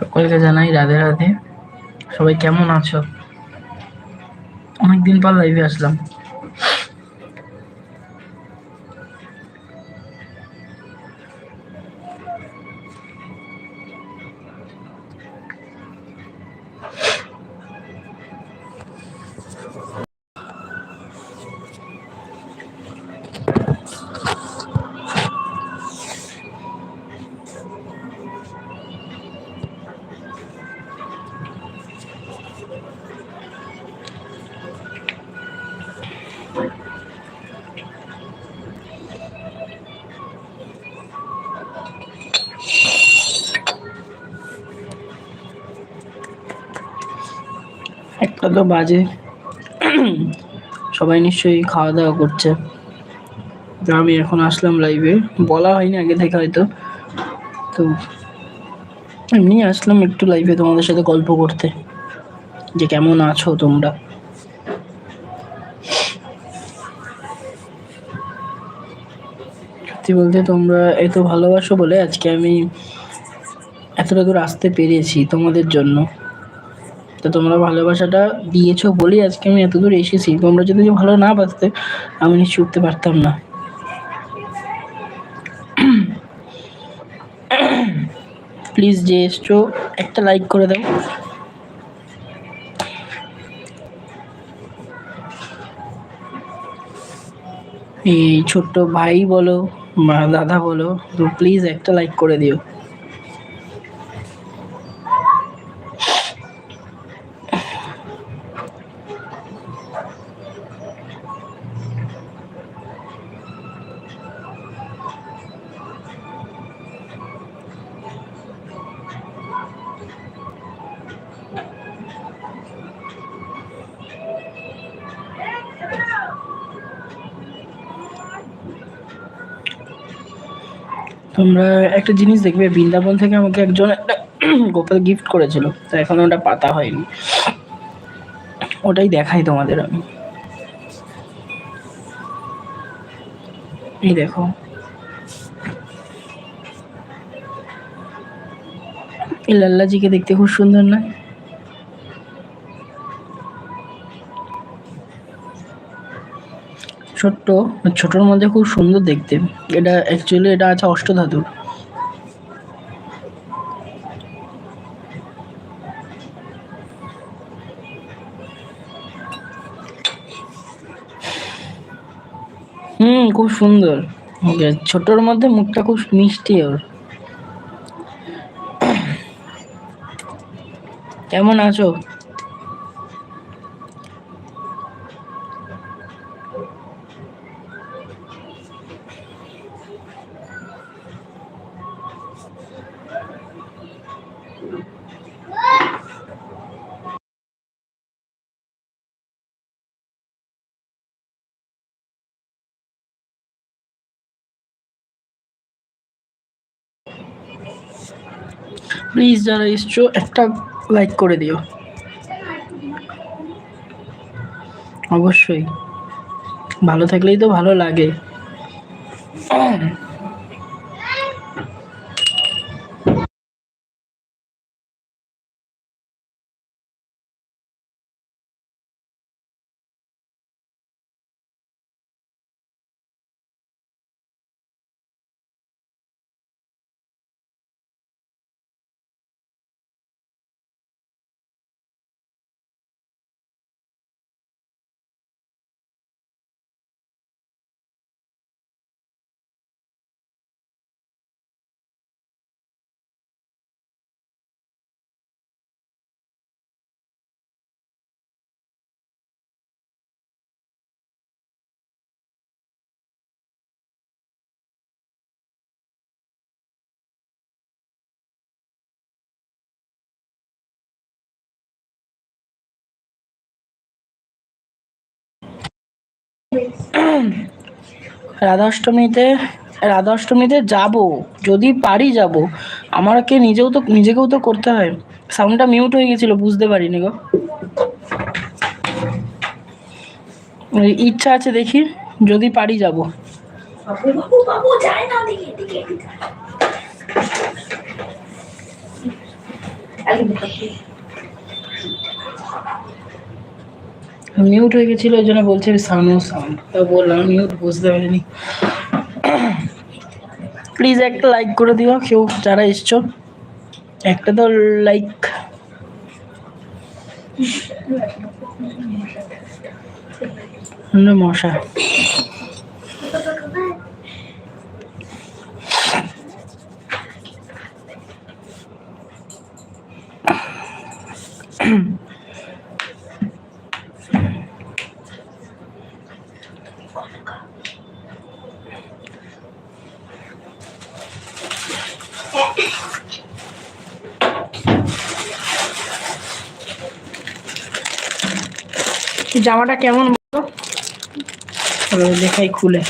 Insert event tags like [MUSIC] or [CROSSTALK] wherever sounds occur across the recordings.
সকলকে জানাই রাধে রাধে। সবাই কেমন আছো? অনেকদিন পর লাইভে আসলাম। একটা তো বাজে। সবাই নিশ্চয়ই খাওয়া দাওয়া করছে। আমি এখন আসলাম লাইভে বলা হয়নি আগে থেকে হয়তো। তো এমনি আসলাম একটু লাইভে তোমাদের সাথে গল্প করতে। যে কেমন আছো তোমরা। সত্যি বলতে তোমরা এত ভালোবাসো বলে আজকে আমি এতটা দূর আসতে পেরেছি তোমাদের জন্য। তো তোমরা ভালোবাসাটা দিয়েছ বলেই আজকে আমি এত দূর এসেছি। তোমরা যদি ভালো না বাসতে আমি নিশ্চয়ই উঠতে পারতাম না। প্লিজ যে এসছো, একটা লাইক করে দাও। এই ছোট্ট ভাই বলো বা দাদা বলো, তো প্লিজ একটা লাইক করে দিও। তোমরা একটা জিনিস দেখবে, বৃন্দাবন থেকে আমাকে একজন একটা [CLEARS THROAT] গোপাল গিফট করেছিল, তো এখন ওটা পাতা হয়নি। ওটাই দেখাই তোমাদের আমি। এই দেখো। লাল্লাজিকে দেখতে খুব সুন্দর না? ছোট্ট, ছোটর মধ্যে খুব সুন্দর দেখতে। এটা অ্যাকচুয়ালি এটা আছে অষ্টধাতুর। হুম, খুব সুন্দর। ছোটর মধ্যে মুখটা খুব মিষ্টি ওর। কেমন আছো? প্লিজ যারা এসছো একটা লাইক করে দিও। অবশ্যই। ভালো থাকলেই তো ভালো লাগে। [CLEARS THROAT] রাধাষ্টমীতে রাধাষ্টমীতে যাব। যদি পারি যাব। আমাকে নিজেও তো, নিজেকেও তো করতে হয়। সাউন্ডটা মিউট হয়ে গেছিল, বুঝতে পারিনি গো। ইচ্ছা আছে দেখি, যদি পারি যাব। না মিউট হয়ে গেছিল, ওই জন্য বলছে সাউন্ড সাউন্ড তা বললাম মিউট বুঝতে পারিনি। প্লিজ একটা লাইক করে দিও, কেউ যারা এসছো। একটা তো লাইক মশা। জামাটা কেমন বলো? দেখাই খুলে।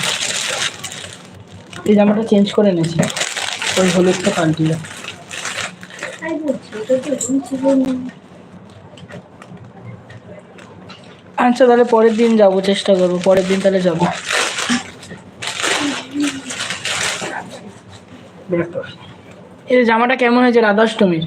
এই জামাটা চেঞ্জ করে এনেছি ওই হলুদটা পাল্টিয়ে। আচ্ছা তাহলে পরের দিন যাব চেষ্টা করব। পরের দিন তাহলে যাব। এই জামাটা কেমন হয়েছে রাধাষ্টমীর?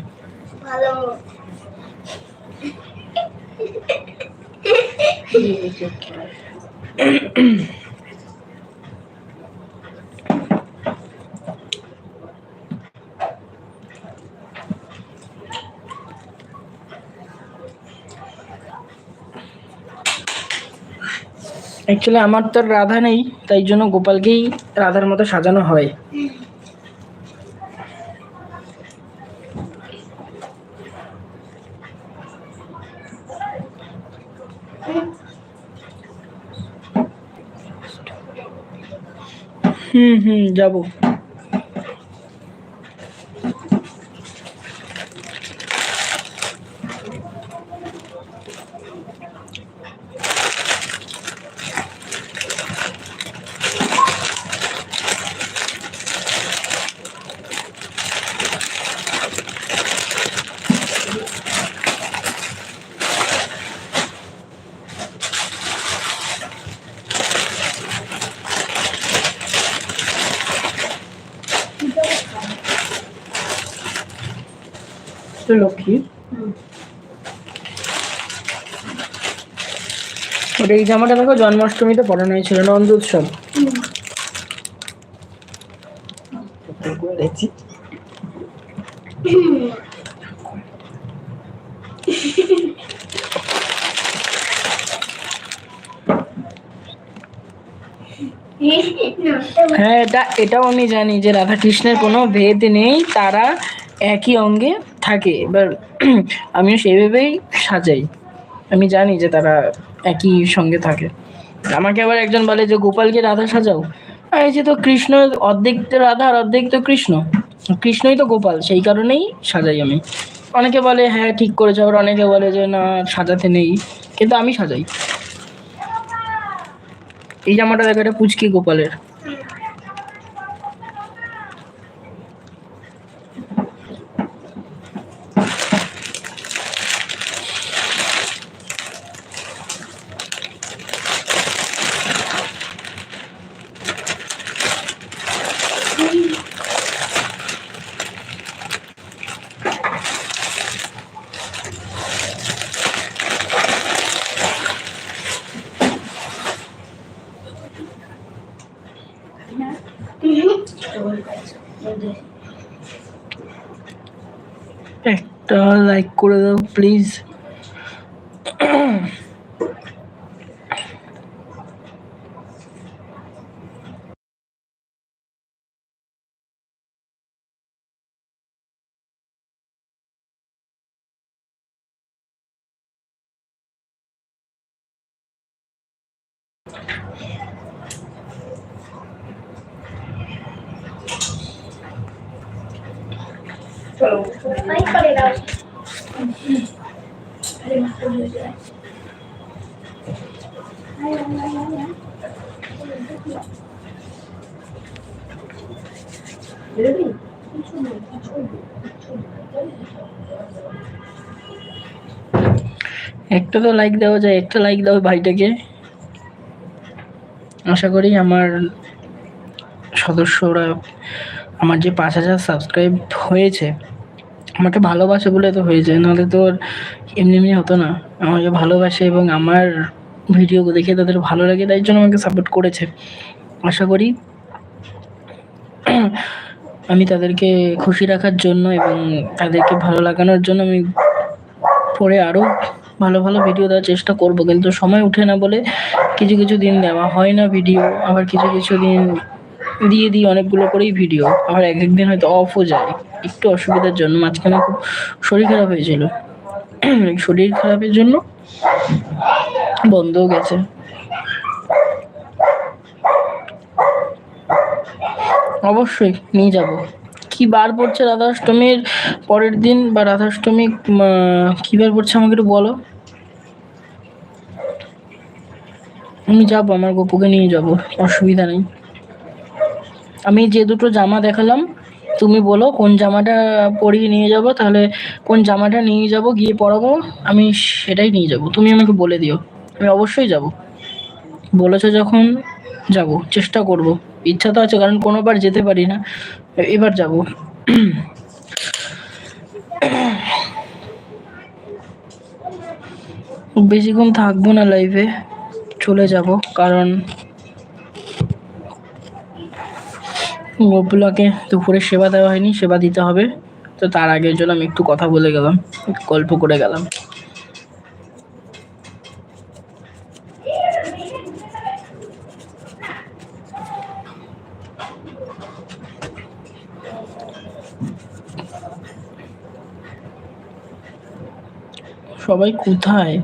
অ্যাকচুয়ালি আমার তো রাধা নেই তাই জন্য গোপালকেই রাধার মতো সাজানো হয়। হুম হুম যাব। লক্ষ্মী ওটা এই জামাটা দেখো, জন্মাষ্টমীতে পরানো হয়েছিল, নন্দ উৎসব। হ্যাঁ এটা, এটাও আমি জানি যে রাধা কৃষ্ণের কোনো ভেদ নেই, তারা একই অঙ্গে থাকে, এবার আমিও সেইভাবেই সাজাই। আমি জানি যে তারা একই সঙ্গে থাকে। আমাকে আবার একজন বলে যে, গোপালকে রাধা সাজাও। এই যে তো কৃষ্ণ, অর্ধেক তো রাধা আর অর্ধেক তো কৃষ্ণ। কৃষ্ণই তো গোপাল, সেই কারণেই সাজাই আমি। অনেকে বলে হ্যাঁ ঠিক করেছে। আবার অনেকে বলে যে, না, সাজাতে নেই। কিন্তু আমি সাজাই। এই জামাটা দেখো, এটা পুচকি গোপালের। একটা লাইক করে দাও প্লিজ একটা তো লাইক দেওয়া যায়, একটা লাইক দাও ভাইটাকে। আশা করি আমার সদস্যরা, আমার যে পাঁচ হাজার সাবস্ক্রাইব হয়েছে আমাকে ভালোবাসে বলে তো হয়েছে নাহলে তো আর এমনি এমনি হতো না। আমাকে ভালোবাসে এবং আমার ভিডিও দেখে তাদের ভালো লাগে, তাই জন্য আমাকে সাপোর্ট করেছে। আশা করি আমি তাদেরকে খুশি রাখার জন্য এবং তাদেরকে ভালো লাগানোর জন্য আমি পরে আরও ভালো ভালো ভিডিও দেওয়ার চেষ্টা করব। কিন্তু সময় ওঠে না বলে কিছু কিছু দিন দেওয়া হয় না ভিডিও আবার কিছু কিছু দিন দিয়ে দিই অনেকগুলো করেই ভিডিও আবার এক একদিন হয়তো অফও যায়। একটু অসুবিধার জন্য মাঝখানে খুব শরীর খারাপ হয়েছিল। [CLEARS THROAT] শরীর খারাপের জন্য বন্ধও গেছে। অবশ্যই নিয়ে যাব। কি বার পড়ছে রাধাষ্টমীর পরের দিন বা রাধাষ্টমী কি বার পড়ছে আমাকে একটু বলো? আমি যাব, আমার গপুকে নিয়ে যাব, অসুবিধা নেই। আমি যে দুটো জামা দেখালাম, তুমি বলো কোন জামাটা পরিয়ে নিয়ে যাব, তাহলে কোন জামাটা নিয়ে যাব, গিয়ে পরাবো, আমি সেটাই নিয়ে যাব। তুমি আমাকে বলে দিও, আমি অবশ্যই যাব। বলেছ যখন যাব, চেষ্টা করব। ইচ্ছা তো আছে, কারণ কোনোবার যেতে পারি না। এবার যাব। বেশিক্ষণ থাকব না লাইফে চলে যাব, কারণ গোপুলাকে দুপুরে সেবা দেওয়া হয়নি, সেবা দিতে হবে। তো তার আগের জন্য আমি একটু কথা বলে গেলাম গল্প করে গেলাম। সবাই কোথায়?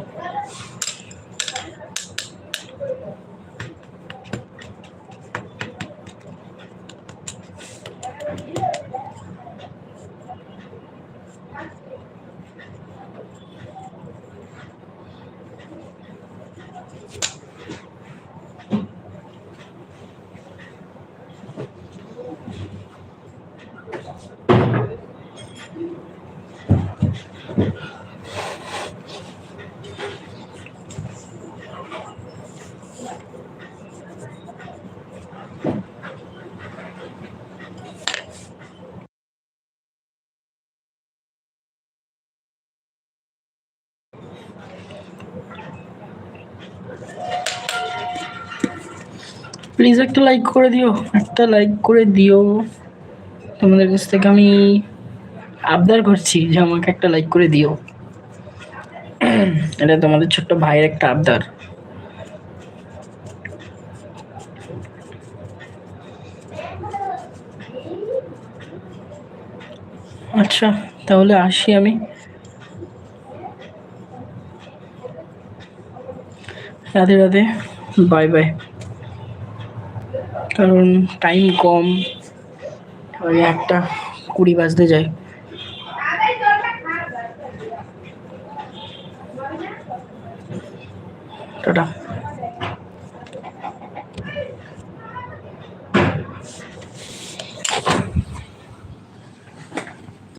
প্লিজ একটা লাইক করে দিও। একটা লাইক করে দিও। তোমাদের কাছ থেকে আমি আবদার করছি যে আমাকে একটা লাইক করে দিও। এটা তোমাদের ছোট্ট ভাইয়ের একটা আবদার। আচ্ছা তাহলে আসি আমি। রাধে রাধে বাই বাই কারণ টাইম কম, ওই একটা কুড়ি বাজতে যায়।